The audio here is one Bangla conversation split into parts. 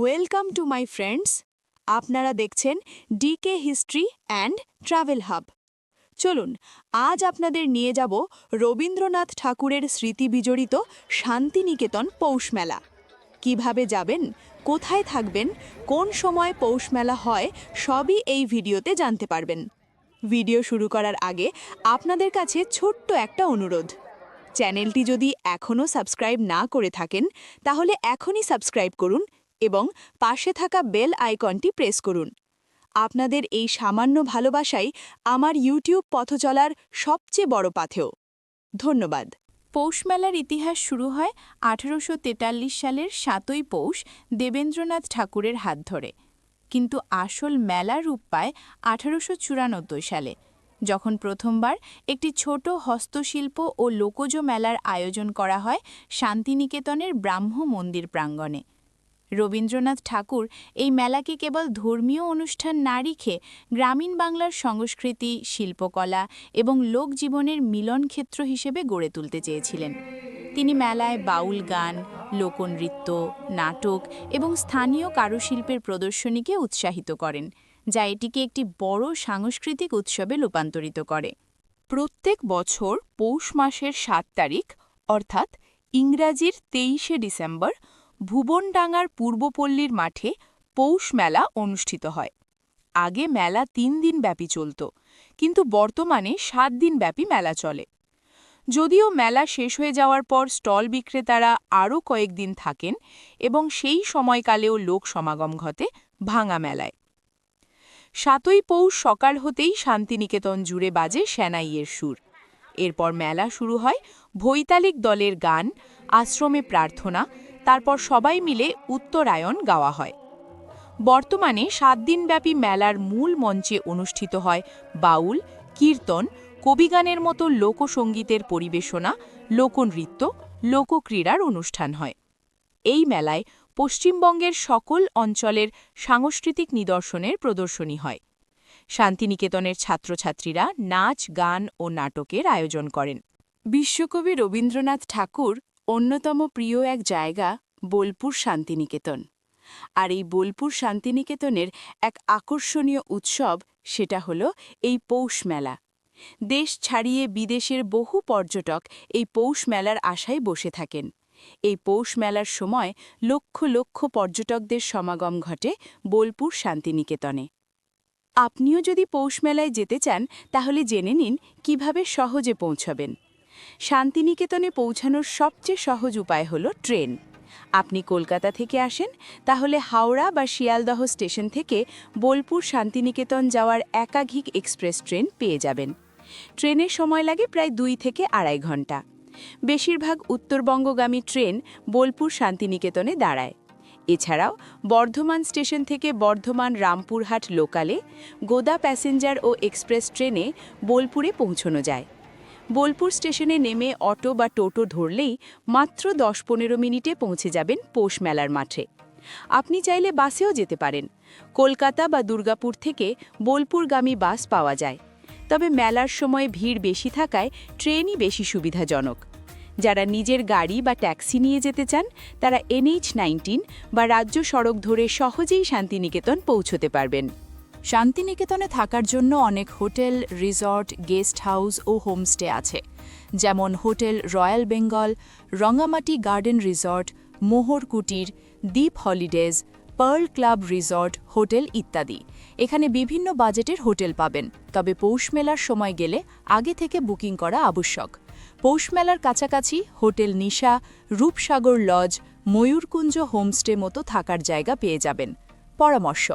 ওয়েলকাম টু মাই ফ্রেন্ডস, আপনারা দেখছেন DK history and travel hub চলুন, আজ আপনাদের নিয়ে যাব রবীন্দ্রনাথ ঠাকুরের স্মৃতি বিজড়িত শান্তিনিকেতন পৌষ মেলা। কীভাবে যাবেন, কোথায় থাকবেন, কোন সময় পৌষ মেলা হয়, সবই এই ভিডিওতে জানতে পারবেন। ভিডিও শুরু করার আগে আপনাদের কাছে ছোট্ট একটা অনুরোধ। চ্যানেলটি যদি এখনও সাবস্ক্রাইব না করে থাকেন, তাহলে এখনই সাবস্ক্রাইব করুন এবং পাশে থাকা বেল আইকনটি প্রেস করুন। আপনাদের এই সামান্য ভালোবাসাই আমার ইউটিউব পথচলার সবচেয়ে বড় পাথেয়। ধন্যবাদ। পৌষ মেলার ইতিহাস শুরু হয় আঠারোশো তেতাল্লিশ সালের সাতই পৌষ দেবেন্দ্রনাথ ঠাকুরের হাত ধরে। কিন্তু আসল মেলা রূপ পায় আঠারোশ চুরানব্বই সালে, যখন প্রথমবার একটি ছোট হস্তশিল্প ও লোকজ মেলার আয়োজন করা হয় শান্তিনিকেতনের ব্রাহ্ম মন্দির প্রাঙ্গণে। রবীন্দ্রনাথ ঠাকুর এই মেলাকে কেবল ধর্মীয় অনুষ্ঠান না রেখে গ্রামীণ বাংলার সংস্কৃতি, শিল্পকলা এবং লোকজীবনের মিলনক্ষেত্র হিসেবে গড়ে তুলতে চেয়েছিলেন। তিনি মেলায় বাউল গান, লোকনৃত্য, নাটক এবং স্থানীয় কারুশিল্পের প্রদর্শনীকে উৎসাহিত করেন, যা এটিকে একটি বড় সাংস্কৃতিক উৎসবে রূপান্তরিত করে। প্রত্যেক বছর পৌষ মাসের সাত তারিখ, অর্থাৎ ইংরাজির তেইশে ডিসেম্বর ভুবনডাঙ্গার পূর্বপল্লীর মাঠে পৌষ মেলা অনুষ্ঠিত হয়। আগে মেলা তিন দিন ব্যাপী চলত, কিন্তু বর্তমানে সাত দিন ব্যাপী মেলা চলে। যদিও মেলা শেষ হয়ে যাওয়ার পর স্টল বিক্রেতারা আরও কয়েকদিন থাকেন এবং সেই সময়কালেও লোক সমাগম ঘটে ভাঙা মেলায়। সাতই পৌষ সকাল হতেই শান্তিনিকেতন জুড়ে বাজে সেনাইয়ের সুর। এরপর মেলা শুরু হয় ভৈতালিক দলের গান, আশ্রমে প্রার্থনা তারপর সবাই মিলে উত্তরায়ণ গাওয়া হয়। বর্তমানে সাত দিনব্যাপী মেলার মূল মঞ্চে অনুষ্ঠিত হয় বাউল, কীর্তন, কবিগানের মতো লোকসঙ্গীতের পরিবেশনা, লোকনৃত্য, লোকক্রীড়ার অনুষ্ঠান হয়। এই মেলায় পশ্চিমবঙ্গের সকল অঞ্চলের সাংস্কৃতিক নিদর্শনের প্রদর্শনী হয়। শান্তিনিকেতনের ছাত্রছাত্রীরা নাচ, গান ও নাটকের আয়োজন করেন। বিশ্বকবি রবীন্দ্রনাথ ঠাকুর অন্যতম প্রিয় এক জায়গা বোলপুর শান্তিনিকেতন। আর এই বোলপুর শান্তিনিকেতনের এক আকর্ষণীয় উৎসব সেটা হল এই পৌষ মেলা। দেশ ছাড়িয়ে বিদেশের বহু পর্যটক এই পৌষ মেলার আশায় বসে থাকেন। এই পৌষ মেলার সময় লক্ষ লক্ষ পর্যটকদের সমাগম ঘটে বোলপুর শান্তিনিকেতনে। আপনিও যদি পৌষ মেলায় যেতে চান, তাহলে জেনে নিন কীভাবে সহজে পৌঁছবেন। শান্তিনিকেতনে পৌঁছানোর সবচেয়ে সহজ উপায় হল ট্রেন। আপনি কলকাতা থেকে আসেন, তাহলে হাওড়া বা শিয়ালদহ স্টেশন থেকে বোলপুর শান্তিনিকেতন যাওয়ার একাধিক এক্সপ্রেস ট্রেন পেয়ে যাবেন। ট্রেনের সময় লাগে প্রায় দুই থেকে আড়াই ঘণ্টা। বেশিরভাগ উত্তরবঙ্গগামী ট্রেন বোলপুর শান্তিনিকেতনে দাঁড়ায়। এছাড়াও বর্ধমান স্টেশন থেকে বর্ধমান রামপুরহাট লোকালে গোদা প্যাসেঞ্জার ও এক্সপ্রেস ট্রেনে বোলপুরে পৌঁছানো যায়। বোলপুর স্টেশনে নেমে অটো বা টোটো ধরলেই মাত্র দশ পনেরো মিনিটে পৌঁছে যাবেন পৌষ মেলার মাঠে। আপনি চাইলে বাসেও যেতে পারেন। কলকাতা বা দুর্গাপুর থেকে বোলপুরগামী বাস পাওয়া যায়। তবে মেলার সময় ভিড় বেশি থাকায় ট্রেনই বেশি সুবিধাজনক। যারা নিজের গাড়ি বা ট্যাক্সি নিয়ে যেতে চান, তারা এনএইচ নাইনটিন বা রাজ্য সড়ক ধরে সহজেই শান্তিনিকেতন পৌঁছতে পারবেন। শান্তিনিকেতনে থাকার জন্য অনেক হোটেল, রিসর্ট, গেস্ট হাউস ও হোমস্টে আছে। যেমন hotel royal Bengal, Rangamati garden resort, Mohar Kutir, Dwip holidays, pearl club resort, hotel ইত্যাদি। এখানে বিভিন্ন বাজেটের হোটেল পাবেন, তবে পৌষ মেলার সময় গেলে আগে থেকে বুকিং করা আবশ্যক। পৌষ মেলার কাছাকাছি hotel Nisha, Rupsagar lodge, Mayurkunja homestay মতো থাকার জায়গা পেয়ে যাবেন। পরামর্শ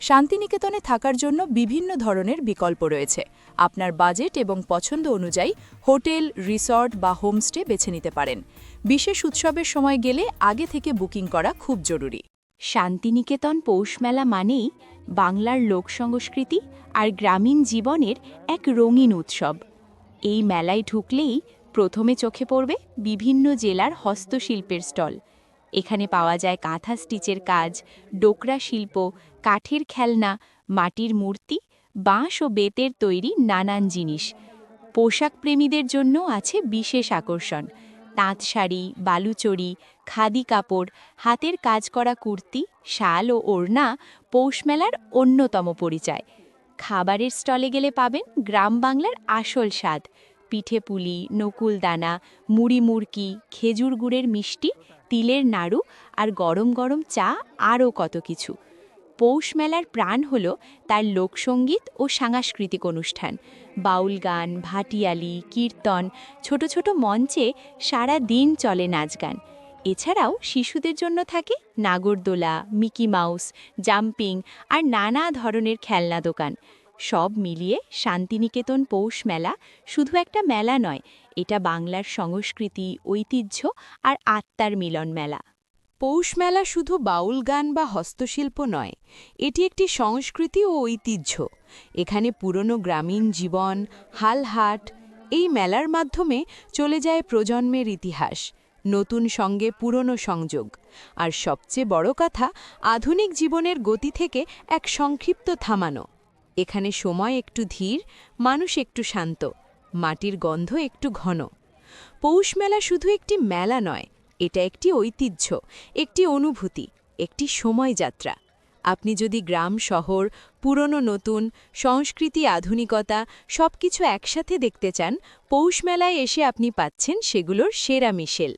শান্তিনিকেতনে থাকার জন্য বিভিন্ন ধরনের বিকল্প রয়েছে। আপনার বাজেট এবং পছন্দ অনুযায়ী হোটেল, রিসর্ট বা হোমস্টে বেছে নিতে পারেন। বিশেষ উৎসবের সময় গেলে আগে থেকে বুকিং করা খুব জরুরি। শান্তিনিকেতন পৌষ মেলা মানেই বাংলার লোকসংস্কৃতি আর গ্রামীণ জীবনের এক রঙিন উৎসব। এই মেলায় ঢুকলেই প্রথমে চোখে পড়বে বিভিন্ন জেলার হস্তশিল্পের স্টল। এখানে পাওয়া যায় কাঁথা স্টিচের কাজ, ডোকরা শিল্প, কাঠের খেলনা, মাটির মূর্তি, বাঁশ ও বেতের তৈরি নানান জিনিস। পোশাক প্রেমীদের জন্য আছে বিশেষ আকর্ষণ। তাঁত শাড়ি, বালুচরি, খাদি কাপড়, হাতের কাজ করা কুর্তি, শাল ও ওড়না পৌষ মেলার অন্যতম পরিচয়। খাবারের স্টলে গেলে পাবেন গ্রাম বাংলার আসল স্বাদ। পিঠে পুলি, নকুল দানা, মুড়ি মুড়কি, খেজুর গুড়ের মিষ্টি, তিলের নাড়ু আর গরম গরম চা আরও কত কিছু। পৌষ মেলার প্রাণ হল তার লোকসঙ্গীত ও সাংস্কৃতিক অনুষ্ঠান। বাউল গান, ভাটিয়ালি, কীর্তন, ছোট ছোট মঞ্চে সারা দিন চলে নাচ গান। এছাড়াও শিশুদের জন্য থাকে নাগরদোলা, মিকি মাউস, জাম্পিং আর নানা ধরনের খেলনা দোকান। সব মিলিয়ে শান্তিনিকেতন পৌষ মেলা শুধু একটা মেলা নয়, এটা বাংলার সংস্কৃতি, ঐতিহ্য আর আত্মার মিলন মেলা। পৌষ মেলা শুধু বাউল গান বা হস্তশিল্প নয়, এটি একটি সংস্কৃতি ও ঐতিহ্য। এখানে পুরনো গ্রামীণ জীবন, হালহাট, এই মেলার মাধ্যমে চলে যায় প্রজন্মের ইতিহাস, নতুন সঙ্গে পুরনো সংযোগ। আর সবচেয়ে বড় কথা, আধুনিক জীবনের গতি থেকে এক সংক্ষিপ্ত থামানো। এখানে সময় একটু ধীর, মানুষ একটু শান্ত, মাটির গন্ধ একটু ঘন। পৌষ মেলা শুধু একটি মেলা নয়, এটা একটি ঐতিহ্য, একটি অনুভূতি, একটি সময়যাত্রা। আপনি যদি গ্রাম, শহর, পুরনো নতুন, সংস্কৃতি, আধুনিকতা সবকিছু একসাথে দেখতে চান, পৌষ মেলায় এসে আপনি পাচ্ছেন সেগুলোর সেরা মিশেল।